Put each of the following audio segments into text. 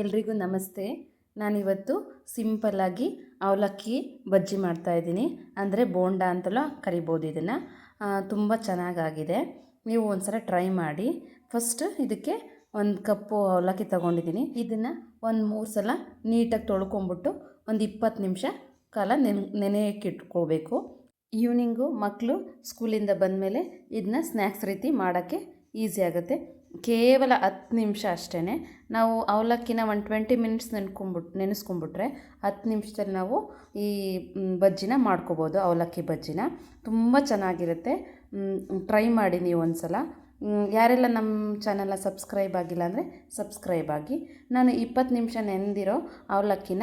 ಎಲ್ರಿಗೂ ನಮಸ್ತೆ. ನಾನಿವತ್ತು ಸಿಂಪಲ್ಲಾಗಿ ಅವಲಕ್ಕಿ ಬಜ್ಜಿ ಮಾಡ್ತಾಯಿದ್ದೀನಿ ಅಂದರೆ ಬೋಂಡ ಅಂತಲೂ ಕರಿಬೋದು ಇದನ್ನು. ತುಂಬ ಚೆನ್ನಾಗಾಗಿದೆ. ನೀವು ಒಂದ್ಸಲ ಟ್ರೈ ಮಾಡಿ. ಫಸ್ಟ್ ಇದಕ್ಕೆ ಒಂದು ಕಪ್ಪು ಅವಲಕ್ಕಿ ತೊಗೊಂಡಿದ್ದೀನಿ. ಇದನ್ನು ಒಂದು ಮೂರು ಸಲ ನೀಟಾಗಿ ತೊಳ್ಕೊಂಬಿಟ್ಟು ಒಂದು ಇಪ್ಪತ್ತು ನಿಮಿಷ ಕಾಲ ನೆನೆ ನೆನೆಯಕ್ಕೆ ಇಟ್ಕೋಬೇಕು ಈವ್ನಿಂಗು ಮಕ್ಕಳು ಸ್ಕೂಲಿಂದ ಬಂದಮೇಲೆ ಇದನ್ನ ಸ್ನ್ಯಾಕ್ಸ್ ರೀತಿ ಮಾಡೋಕ್ಕೆ ಈಸಿ ಆಗುತ್ತೆ. ಕೇವಲ ಹತ್ತು ನಿಮಿಷ ಅಷ್ಟೇ ನಾವು ಅವಲಕ್ಕಿನ ಒಂದು ಟ್ವೆಂಟಿ ಮಿನಿಟ್ಸ್ ನೆನ್ಕೊಂಬಿಟ್, ನೆನೆಸ್ಕೊಂಬಿಟ್ರೆ ಹತ್ತು ನಿಮಿಷದಲ್ಲಿ ನಾವು ಈ ಬಜ್ಜಿನ ಮಾಡ್ಕೋಬೋದು, ಅವಲಕ್ಕಿ ಬಜ್ಜಿನ. ತುಂಬ ಚೆನ್ನಾಗಿರುತ್ತೆ. ಟ್ರೈ ಮಾಡಿ ನೀವು ಒಂದು ಸಲ ಯಾರೆಲ್ಲ ನಮ್ಮ ಚಾನಲ್ನ ಸಬ್ಸ್ಕ್ರೈಬ್ ಆಗಿಲ್ಲ ಅಂದರೆ ಸಬ್ಸ್ಕ್ರೈಬ್ ಆಗಿ. ನಾನು ಇಪ್ಪತ್ತು ನಿಮಿಷ ನೆನೆದಿರೋ ಅವಲಕ್ಕಿನ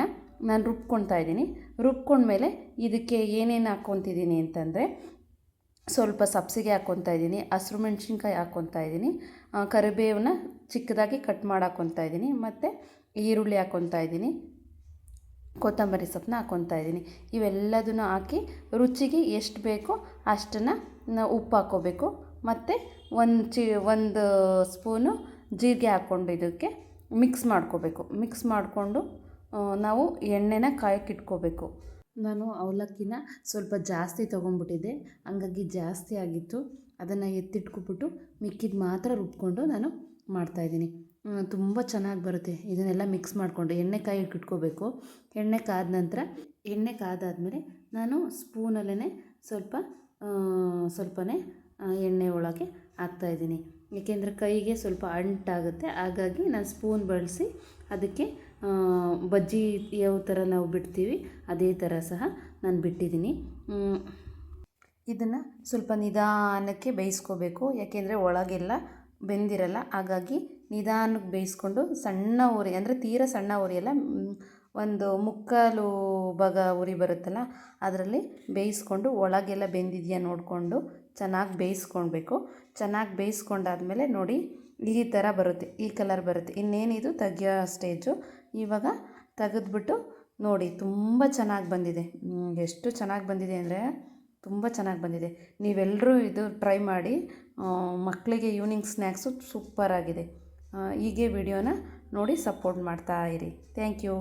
ನಾನು ರುಬ್ಕೊಳ್ತಾ ಇದ್ದೀನಿ. ರುಬ್ಕೊಂಡ್ಮೇಲೆ ಇದಕ್ಕೆ ಏನೇನು ಹಾಕ್ಕೊತಿದ್ದೀನಿ ಅಂತಂದರೆ ಸ್ವಲ್ಪ ಸಬ್ಸಿಗೆ ಹಾಕ್ಕೊತಾ ಇದ್ದೀನಿ, ಹಸಿರು ಮೆಣಸಿನ್ಕಾಯಿ ಹಾಕ್ಕೊತಾ ಇದ್ದೀನಿ ಕರಿಬೇವನ್ನ ಚಿಕ್ಕದಾಗಿ ಕಟ್ ಮಾಡಿ ಹಾಕ್ಕೊತಾ ಇದ್ದೀನಿ, ಮತ್ತು ಈರುಳ್ಳಿ ಹಾಕ್ಕೊತಾ ಇದ್ದೀನಿ, ಕೊತ್ತಂಬರಿ ಸೊಪ್ಪನ್ನ ಹಾಕ್ಕೊತಾ ಇದ್ದೀನಿ. ಇವೆಲ್ಲದನ್ನು ಹಾಕಿ ರುಚಿಗೆ ಎಷ್ಟು ಬೇಕೋ ಅಷ್ಟನ್ನು ಉಪ್ಪು ಹಾಕ್ಕೋಬೇಕು ಮತ್ತು ಒಂದು ಚಿ, ಒಂದು ಸ್ಪೂನು ಜೀರಿಗೆ ಹಾಕ್ಕೊಂಡು ಇದಕ್ಕೆ ಮಿಕ್ಸ್ ಮಾಡ್ಕೋಬೇಕು. ಮಿಕ್ಸ್ ಮಾಡಿಕೊಂಡು ನಾವು ಎಣ್ಣೆನ ಕಾಯಕ್ಕೆ ಇಟ್ಕೋಬೇಕು. ನಾನು ಅವಲಕ್ಕಿನ ಸ್ವಲ್ಪ ಜಾಸ್ತಿ ತೊಗೊಂಡ್ಬಿಟ್ಟಿದ್ದೆ ಹಂಗಾಗಿ ಜಾಸ್ತಿ ಆಗಿತ್ತು. ಅದನ್ನು ಎತ್ತಿಟ್ಕೊಬಿಟ್ಟು ಮಿಕ್ಕಿದ ಮಾತ್ರ ರುಬ್ಕೊಂಡು ನಾನು ಮಾಡ್ತಾಯಿದ್ದೀನಿ ತುಂಬ ಚೆನ್ನಾಗಿ ಬರುತ್ತೆ. ಇದನ್ನೆಲ್ಲ ಮಿಕ್ಸ್ ಮಾಡಿಕೊಂಡು ಎಣ್ಣೆ ಕಾಯಿ ಇಟ್ಕೋಬೇಕು. ಎಣ್ಣೆ ಕಾದ ನಂತರ, ಎಣ್ಣೆ ಕಾದಾದಮೇಲೆ ನಾನು ಸ್ಪೂನಲ್ಲೇ ಸ್ವಲ್ಪ ಸ್ವಲ್ಪನೇ ಎಣ್ಣೆ ಒಳಗೆ ಹಾಕ್ತಾಯಿದ್ದೀನಿ ಏಕೆಂದರೆ ಕೈಗೆ ಸ್ವಲ್ಪ ಅಂಟಾಗುತ್ತೆ. ಹಾಗಾಗಿ ನಾನು ಸ್ಪೂನ್ ಬಳಸಿ ಅದಕ್ಕೆ ಬಜ್ಜಿ ಯಾವ ಥರ ನಾವು ಬಿಡ್ತೀವಿ, ಅದೇ ಥರ ಸಹ ನಾನು ಬಿಟ್ಟಿದ್ದೀನಿ ಇದನ್ನು ಸ್ವಲ್ಪ ನಿಧಾನಕ್ಕೆ ಬೇಯಿಸ್ಕೋಬೇಕು. ಯಾಕೆಂದರೆ ಒಳಗೆಲ್ಲ ಬೆಂದಿರಲ್ಲ, ಹಾಗಾಗಿ ನಿಧಾನಕ್ಕೆ ಬೇಯಿಸ್ಕೊಂಡು ಸಣ್ಣ ಉರಿ, ಅಂದರೆ ತೀರ ಸಣ್ಣ ಉರಿಯಲ್ಲ ಒಂದು ಮುಕ್ಕಾಲು ಭಾಗ ಉರಿ ಬರುತ್ತಲ್ಲ, ಅದರಲ್ಲಿ ಬೇಯಿಸ್ಕೊಂಡು ಒಳಗೆಲ್ಲ ಬೆಂದಿದೆಯಾ ನೋಡಿಕೊಂಡು ಚೆನ್ನಾಗಿ ಬೇಯಿಸ್ಕೊಳ್ಬೇಕು. ಚೆನ್ನಾಗಿ ಬೇಯಿಸ್ಕೊಂಡಾದ್ಮೇಲೆ ನೋಡಿ ಈ ಥರ ಬರುತ್ತೆ, ಈ ಕಲರ್ ಬರುತ್ತೆ. ಇನ್ನೇನಿದು ತೆಗಿಯೋ ಸ್ಟೇಜು ಇವಾಗ ತೆಗೆದ್ಬಿಟ್ಟು ನೋಡಿ, ತುಂಬ ಚೆನ್ನಾಗಿ ಬಂದಿದೆ. ಎಷ್ಟು ಚೆನ್ನಾಗಿ ಬಂದಿದೆ ಅಂದರೆ ತುಂಬ ಚೆನ್ನಾಗಿ ಬಂದಿದೆ. ನೀವೆಲ್ಲರೂ ಇದು ಟ್ರೈ ಮಾಡಿ ಮಕ್ಕಳಿಗೆ ಈವ್ನಿಂಗ್ ಸ್ನ್ಯಾಕ್ಸು ಸೂಪರಾಗಿದೆ ಹೀಗೆ ವಿಡಿಯೋನ ನೋಡಿ ಸಪೋರ್ಟ್ ಮಾಡ್ತಾ ಇರಿ. Thank you